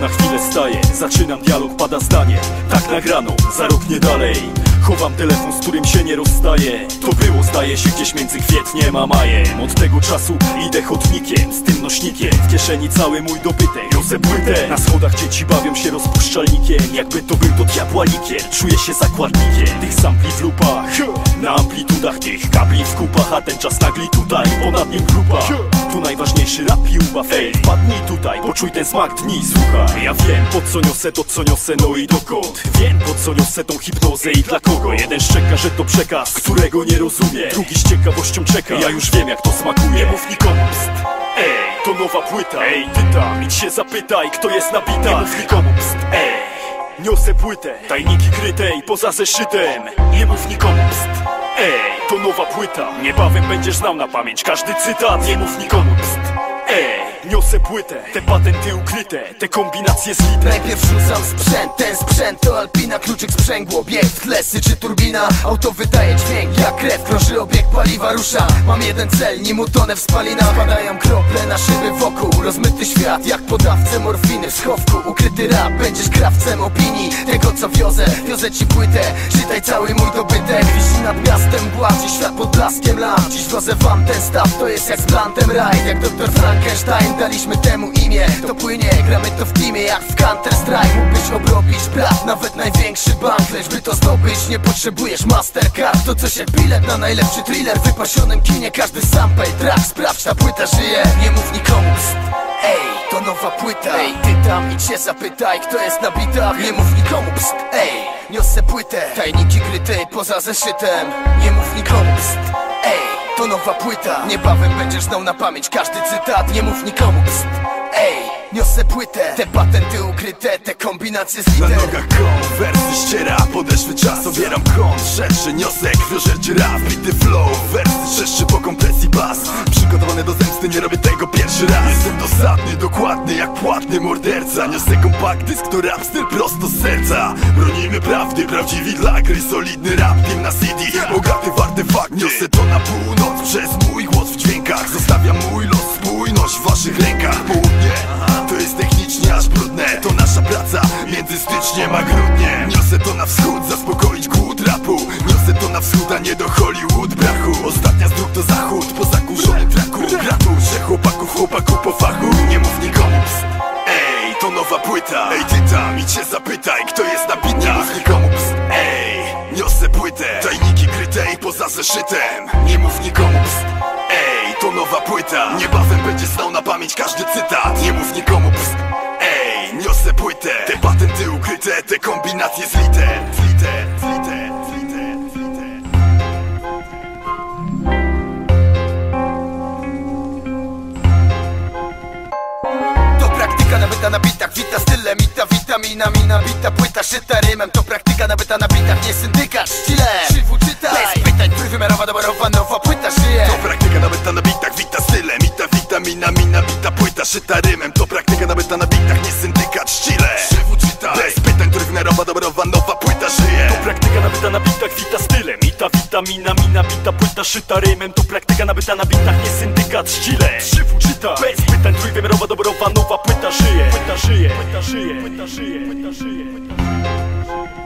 Na chwilę staję Zaczynam dialog, pada zdanie. Tak nagrano, za rok nie dalej. Chowam telefon, z którym się nie rozstaję. To było, zdaje się, gdzieś między kwietniem a majem Od tego czasu idę chodnikiem Z tym nośnikiem, w kieszeni cały mój dobytek Rosę płytę, na schodach dzieci bawią się rozpuszczalnikiem. Jakby to był to diabła likier Czuję się zakładnikiem. Tych sampli w lupach Na amplitudach tych kabli w kupach A ten czas nagli tutaj, ponad nim grupa Tu najważniejszy rap i Ej, wpadnij tutaj, poczuj ten smak dni. Słuchaj, ja wiem po co niosę to co niosę No i dokąd? Wiem po co niosę tą hipnozę i dla kogo? Jeden szczeka, że to przekaz, którego nie rozumie Drugi z ciekawością czeka, ja już wiem jak to smakuje. Nie mów nikomu, pst. Ej, to nowa płyta. Ej, ty tam, idź się zapytaj, kto jest nabita. Nie mów nikomu, pst. Ej, niosę płytę. Tajniki kryte i poza zeszytem. Nie mów nikomu, pst. Ej, to nowa płyta. Niebawem będziesz znał na pamięć każdy cytat. Nie mów nikomu, pst. Ej, niosę płytę Te patenty ukryte, te kombinacje zlite. Najpierw rzucam sprzęt, ten sprzęt to Alpina Kluczyk sprzęgło, obiekt w tle syczy turbina. Auto wydaje dźwięk jak krew, krąży obieg paliwa rusza. Mam jeden cel, nim utonę w spalinach. Padają krople na szyby wokół Rozmyty świat jak podawcę morfiny w schowku. Ukryty rap, będziesz krawcem opinii Tego co wiozę, wiozę ci płytę Czytaj cały mój dobytek. Wisi nad miastem, błaci świat pod blaskiem lamp Dziś wiozę wam ten staw, to jest jak z blantem rajd. Jak doktor Frankenstein, jak w Counter Strike. Mógłbyś obrobić brat, nawet największy bank Lecz by to zdobyć nie potrzebujesz Mastercard. To coś jak bilet na najlepszy thriller. W wypasionym kinie każdy sample track Sprawdź, ta płyta żyje, nie mów nikomu. Pst. Ej, to nowa płyta. Ej, ty tam idź się zapytaj, kto jest na bitach Nie mów nikomu. Pst. Ej, niosę płytę. Tajniki kryte poza zeszytem. Nie mów nikomu. Pst. Ej, to nowa płyta. Niebawem będziesz znał na pamięć każdy cytat. Nie mów nikomu. Pst. Ej, niosę płytę. Te patenty ukryte, te kombinacje z Na liter nogach kąt, wersy ściera, podeszły czas Obieram kąt, szerszy, niosę krwiożerczy rap Bity flow, wersy szerszy po kompresji bas. Przygotowany do zemsty, nie robię tego pierwszy raz. Jestem dosadny, dokładny jak płatny morderca. Niosę kompakt dysk, to rap styl prosto z serca. Bronimy prawdy, prawdziwi dla gry Solidny rap, team na CD, bogaty w artefakty Niosę to na północ, przez mój głos w dźwiękach. Zostawiam mój los, spójność w waszych rękach między styczniem a grudniem Niosę to na wschód, zaspokoić głód rapu. Niosę to na wschód, a nie do Hollywood brachu. Ostatnia z dróg to zachód, po zakurzonym traku. Gratulcie chłopaków, chłopaku po fachu. Nie mów nikomu, pst. Ej, to nowa płyta. Ej, ty tam, idź się zapytaj, kto jest na bitach. Nie mów nikomu, pst. Ej, niosę płytę. Tajniki kryte i poza zeszytem. Nie mów nikomu, pst. Ej, to nowa płyta. Niebawem będzie znał na pamięć każdy cytat. Nie mów nikomu, te kombinacje z liter Z liter, z liter, z liter, z liter. To praktyka nabyta na bitach, wita stylem, ita witamina, mina bita, płyta szyta rymem. To praktyka nabyta na bitach, nie syndykat, ścile Krzywu czytaj, bez pytań, trójwymiarowa, doborowa, nowa płyta żyje To praktyka nabyta na bitach, wita stylem Ita witamina, mina, bita, płyta, szyta rymem bita, płyta, szyta rymem. To praktyka nabyta na bitach, nie syndykat, ścile. Szyfu czyta, bez pytań, trójwymiarowa, dobrowa, nowa płyta żyje Płyta żyje, płyta żyje, płyta żyje, płyta żyje, płyta żyje